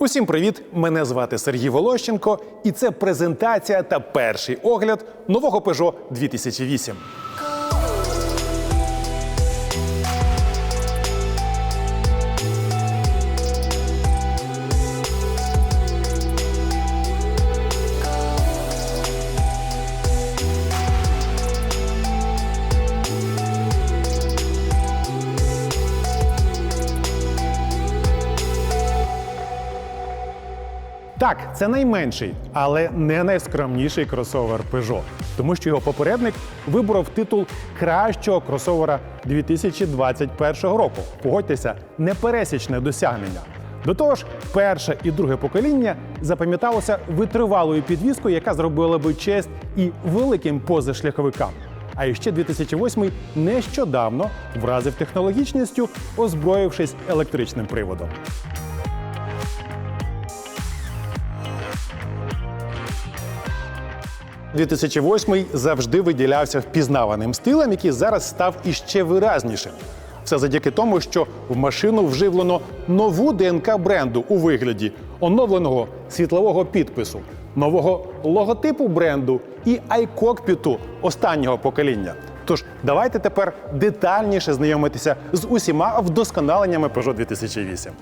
Усім привіт! Мене звати Сергій Волощенко, і це презентація та перший огляд нового Peugeot 2008. Так, це найменший, але не найскромніший кросовер Peugeot, тому що його попередник виборов титул кращого кросовера 2021 року. Погодьтеся, непересічне досягнення. До того ж, перше і друге покоління запам'яталося витривалою підвіскою, яка зробила би честь і великим позашляховикам. А іще 2008 нещодавно вразив технологічністю, озброївшись електричним приводом. – 2008 завжди виділявся впізнаваним стилем, який зараз став іще виразнішим. Це завдяки тому, що в машину вживлено нову ДНК бренду у вигляді оновленого світлового підпису, нового логотипу бренду і айкокпіту останнього покоління. Тож давайте тепер детальніше знайомитися з усіма вдосконаленнями Peugeot 2008.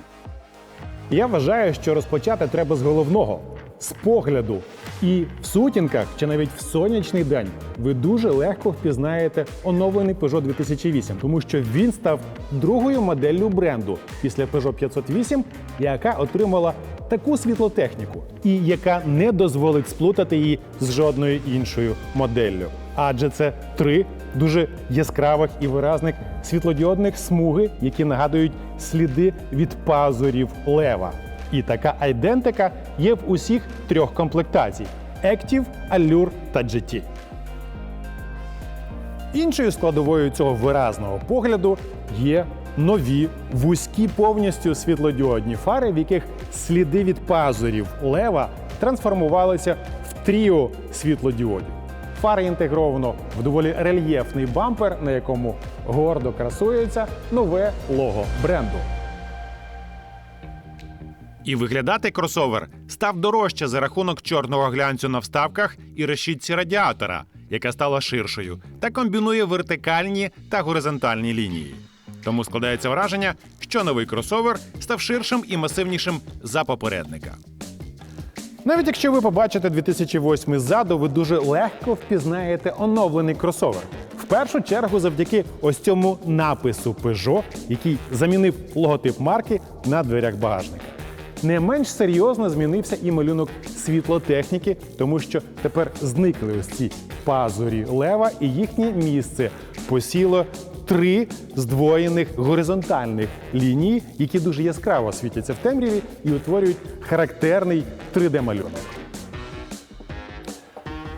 Я вважаю, що розпочати треба з головного з погляду. І в сутінках чи навіть в сонячний день ви дуже легко впізнаєте оновлений Peugeot 2008, тому що він став другою моделлю бренду після Peugeot 508, яка отримала таку світлотехніку і яка не дозволить сплутати її з жодною іншою моделлю. Адже це три дуже яскравих і виразних світлодіодних смуги, які нагадують сліди від пазурів лева. І така айдентика є в усіх трьох комплектацій: Active, Allure та GT. Іншою складовою цього виразного погляду є нові вузькі повністю світлодіодні фари, в яких сліди від пазурів лева трансформувалися в тріо світлодіодів. Фари інтегровано в доволі рельєфний бампер, на якому гордо красується нове лого бренду. І виглядати кросовер став дорожче за рахунок чорного глянцю на вставках і решітці радіатора, яка стала ширшою, та комбінує вертикальні та горизонтальні лінії. Тому складається враження, що новий кросовер став ширшим і масивнішим за попередника. Навіть якщо ви побачите 2008 ззаду, ви дуже легко впізнаєте оновлений кросовер. В першу чергу завдяки ось цьому напису Peugeot, який замінив логотип марки на дверях багажника. Не менш серйозно змінився і малюнок світлотехніки, тому що тепер зникли ось ці пазурі лева, і їхнє місце посіло три здвоєних горизонтальних лінії, які дуже яскраво світяться в темряві і утворюють характерний 3D-малюнок.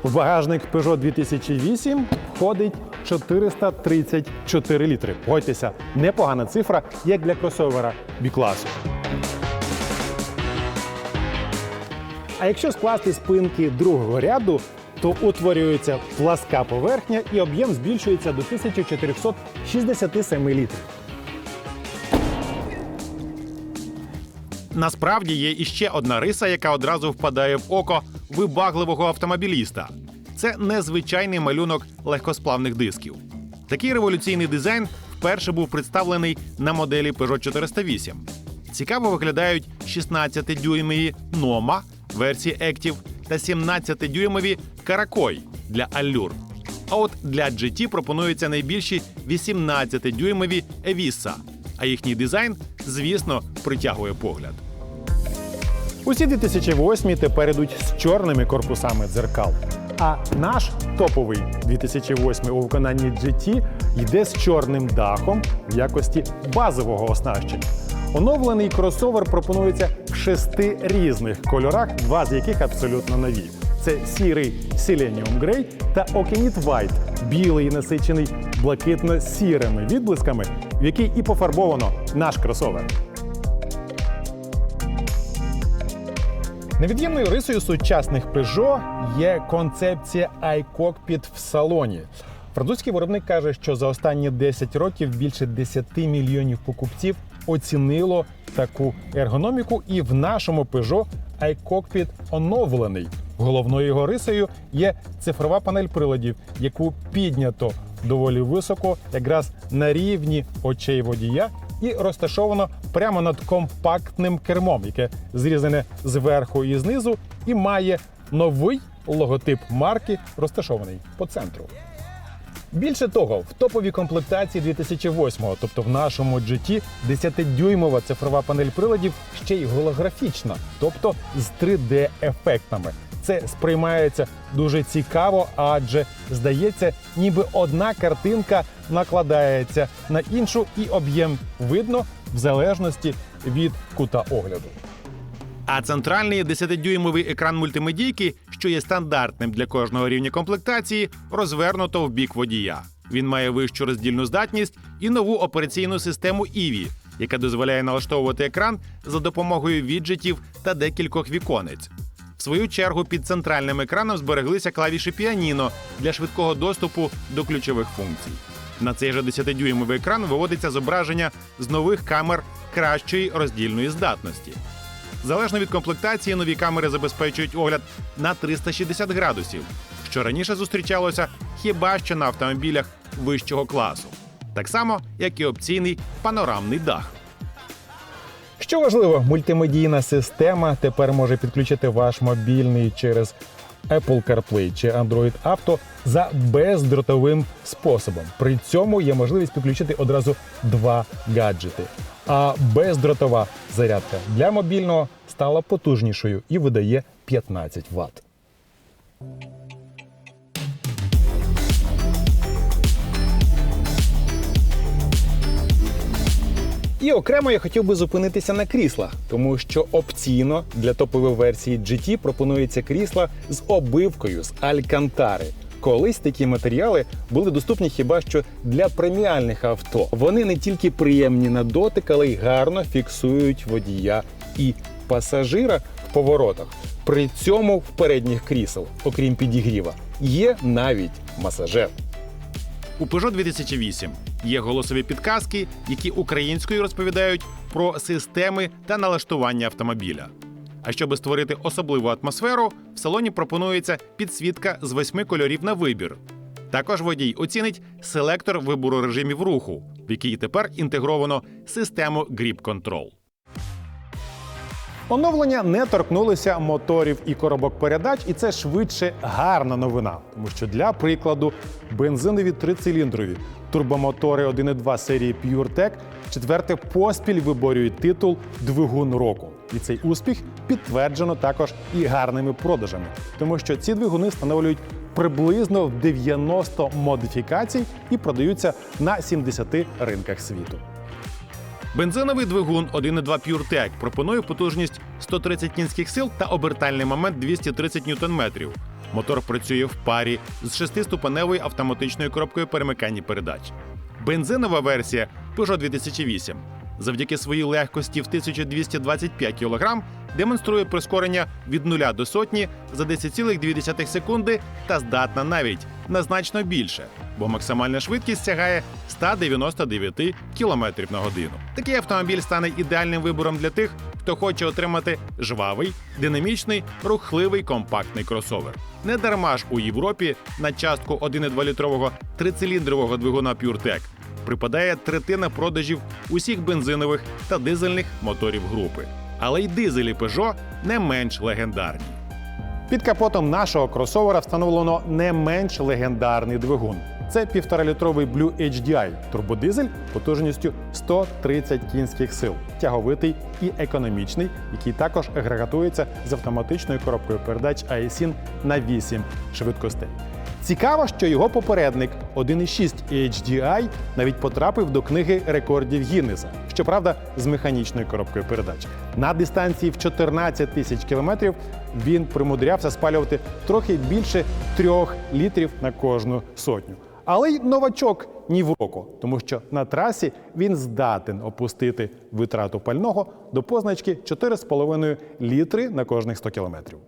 В багажник Peugeot 2008 входить 434 літри. Погодьтеся, непогана цифра, як для кросовера B-класу. А якщо скласти спинки другого ряду, то утворюється пласка поверхня і об'єм збільшується до 1467 літрів. Насправді є іще одна риса, яка одразу впадає в око вибагливого автомобіліста. Це незвичайний малюнок легкосплавних дисків. Такий революційний дизайн вперше був представлений на моделі Peugeot 408. Цікаво виглядають 16-дюймові Noma версії Active та 17-дюймові Каракой для Allure. А от для GT пропонуються найбільші 18-дюймові Evisa, а їхній дизайн, звісно, притягує погляд. Усі 2008 тепер ідуть з чорними корпусами дзеркал. А наш топовий 2008 у виконанні GT йде з чорним дахом в якості базового оснащення. Оновлений кросовер пропонується шести різних кольорах, два з яких абсолютно нові. Це сірий Selenium Grey та Okenit White, білий насичений блакитно-сірими відблисками, в який і пофарбовано наш кросовер. Невід'ємною рисою сучасних Peugeot є концепція iCockpit в салоні. Французький виробник каже, що за останні 10 років більше 10 мільйонів покупців оцінило таку ергономіку, і в нашому Peugeot iCockpit оновлений. Головною його рисою є цифрова панель приладів, яку піднято доволі високо, якраз на рівні очей водія, і розташовано прямо над компактним кермом, яке зрізане зверху і знизу, і має новий логотип марки, розташований по центру. Більше того, в топовій комплектації 2008-го, тобто в нашому GT, 10-дюймова цифрова панель приладів ще й голографічна, тобто з 3D-ефектами. Це сприймається дуже цікаво, адже здається, ніби одна картинка накладається на іншу, і об'єм видно в залежності від кута огляду. А центральний 10-дюймовий екран мультимедійки, що є стандартним для кожного рівня комплектації, розвернуто в бік водія. Він має вищу роздільну здатність і нову операційну систему EVI, яка дозволяє налаштовувати екран за допомогою віджитів та декількох віконець. В свою чергу під центральним екраном збереглися клавіші піаніно для швидкого доступу до ключових функцій. На цей же 10-дюймовий екран виводиться зображення з нових камер кращої роздільної здатності. Залежно від комплектації, нові камери забезпечують огляд на 360 градусів, що раніше зустрічалося хіба що на автомобілях вищого класу, так само як і опційний панорамний дах. Що важливо, мультимедійна система тепер може підключити ваш мобільний через Apple CarPlay чи Android Auto за бездротовим способом. При цьому є можливість підключити одразу два гаджети. А бездротова зарядка для мобільного стала потужнішою і видає 15 Вт. І окремо я хотів би зупинитися на кріслах, тому що опційно для топової версії GT пропонується крісла з обивкою з алькантари. Колись такі матеріали були доступні хіба що для преміальних авто. Вони не тільки приємні на дотик, але й гарно фіксують водія і пасажира в поворотах. При цьому в передніх крісел, окрім підігріва, є навіть масажер. У Peugeot 2008 є голосові підказки, які українською розповідають про системи та налаштування автомобіля. А щоб створити особливу атмосферу, в салоні пропонується підсвітка з восьми кольорів на вибір. Також водій оцінить селектор вибору режимів руху, в який тепер інтегровано систему Grip Control. Оновлення не торкнулися моторів і коробок передач, і це швидше гарна новина. Тому що для прикладу бензинові трициліндрові турбомотори 1.2 серії PureTech четверте поспіль виборюють титул Двигун року. І цей успіх підтверджено також і гарними продажами, тому що ці двигуни встановлюють приблизно в 90 модифікацій і продаються на 70 ринках світу. Бензиновий двигун 1.2 PureTech пропонує потужність 130 кінських сил та обертальний момент 230 ньютон-метрів. Мотор працює в парі з шестиступеневою автоматичною коробкою перемикання передач. Бензинова версія Peugeot 2008 завдяки своїй легкості в 1225 кг демонструє прискорення від 0 до сотні за 10,2 секунди та здатна навіть на значно більше, бо максимальна швидкість сягає 199 км на годину. Такий автомобіль стане ідеальним вибором для тих, хто хоче отримати жвавий, динамічний, рухливий компактний кросовер. Не дарма ж у Європі на частку 1,2-літрового трициліндрового двигуна PureTech припадає третина продажів усіх бензинових та дизельних моторів групи. Але й дизелі Peugeot не менш легендарні. Під капотом нашого кросовера встановлено не менш легендарний двигун. Це 1,5-літровий Blue HDI турбодизель потужністю 130 кінських сил, тяговитий і економічний, який також агрегатується з автоматичною коробкою передач AESIN на 8 швидкостей. Цікаво, що його попередник 1.6 HDI навіть потрапив до книги рекордів Гіннеса, щоправда, з механічною коробкою передач. На дистанції в 14 тисяч кілометрів він примудрявся спалювати трохи більше трьох літрів на кожну сотню. Але й новачок ні в року, тому що на трасі він здатен опустити витрату пального до позначки 4,5 літри на кожних 100 кілометрів.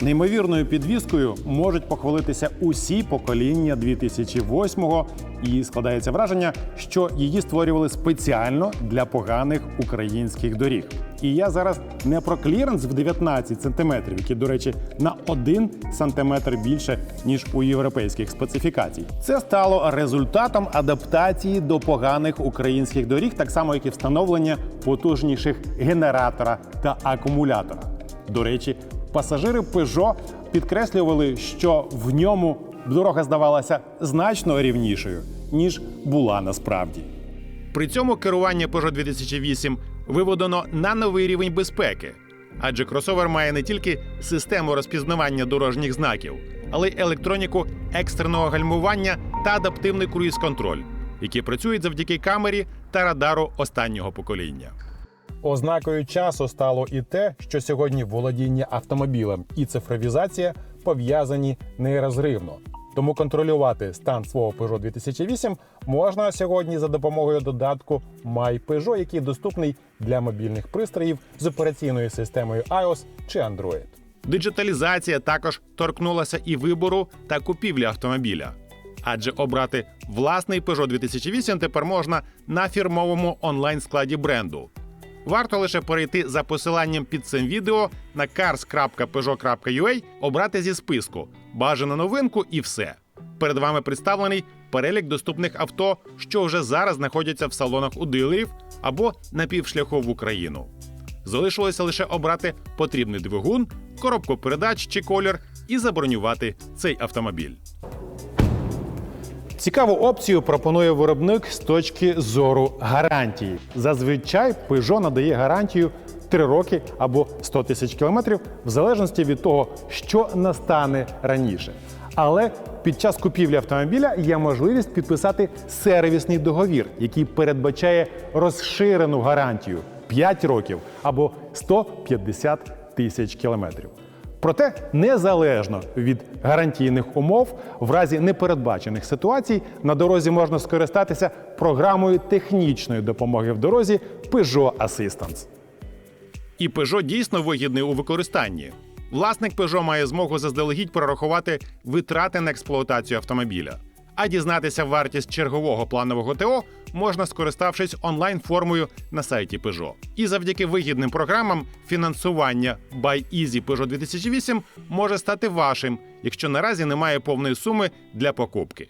Неймовірною підвіскою можуть похвалитися усі покоління 2008-го, і складається враження, що її створювали спеціально для поганих українських доріг. І я зараз не про кліренс в 19 сантиметрів, який, до речі, на 1 сантиметр більше ніж у європейських специфікацій. Це стало результатом адаптації до поганих українських доріг, так само як і встановлення потужніших генератора та акумулятора. До речі, пасажири Peugeot підкреслювали, що в ньому дорога здавалася значно рівнішою, ніж була насправді. При цьому керування Peugeot 2008 виведено на новий рівень безпеки, адже кросовер має не тільки систему розпізнавання дорожніх знаків, але й електроніку екстреного гальмування та адаптивний круїз-контроль, які працюють завдяки камері та радару останнього покоління. Ознакою часу стало і те, що сьогодні володіння автомобілем і цифровізація пов'язані нерозривно. Тому контролювати стан свого Peugeot 2008 можна сьогодні за допомогою додатку My Peugeot, який доступний для мобільних пристроїв з операційною системою iOS чи Android. Диджиталізація також торкнулася і вибору та купівлі автомобіля. Адже обрати власний Peugeot 2008 тепер можна на фірмовому онлайн-складі бренду. Варто лише перейти за посиланням під цим відео на cars.peugeot.ua, обрати зі списку бажану новинку і все. Перед вами представлений перелік доступних авто, що вже зараз знаходяться в салонах у дилерів або на півшляху в Україну. Залишилося лише обрати потрібний двигун, коробку передач чи колір і забронювати цей автомобіль. Цікаву опцію пропонує виробник з точки зору гарантії. Зазвичай Peugeot надає гарантію 3 роки або 100 тисяч кілометрів, в залежності від того, що настане раніше. Але під час купівлі автомобіля є можливість підписати сервісний договір, який передбачає розширену гарантію 5 років або 150 тисяч кілометрів. Проте, незалежно від гарантійних умов, в разі непередбачених ситуацій на дорозі можна скористатися програмою технічної допомоги в дорозі Peugeot Assistance. І Peugeot дійсно вигідний у використанні. Власник Peugeot має змогу заздалегідь прорахувати витрати на експлуатацію автомобіля. А дізнатися вартість чергового планового ТО можна скориставшись онлайн-формою на сайті Peugeot. І завдяки вигідним програмам фінансування Buy Easy Peugeot 2008 може стати вашим, якщо наразі немає повної суми для покупки.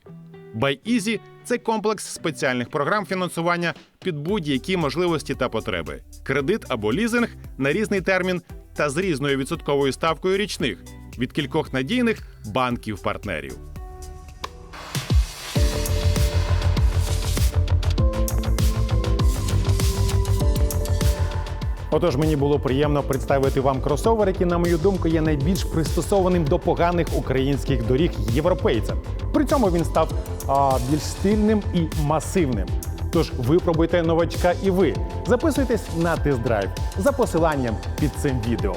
Buy Easy – це комплекс спеціальних програм фінансування під будь-які можливості та потреби, кредит або лізинг на різний термін та з різною відсотковою ставкою річних від кількох надійних банків-партнерів. Отож, мені було приємно представити вам кросовер, який, на мою думку, є найбільш пристосованим до поганих українських доріг європейцям. При цьому він став а, більш стильним і масивним. Тож випробуйте новачка і ви. Записуйтесь на тест-драйв за посиланням під цим відео.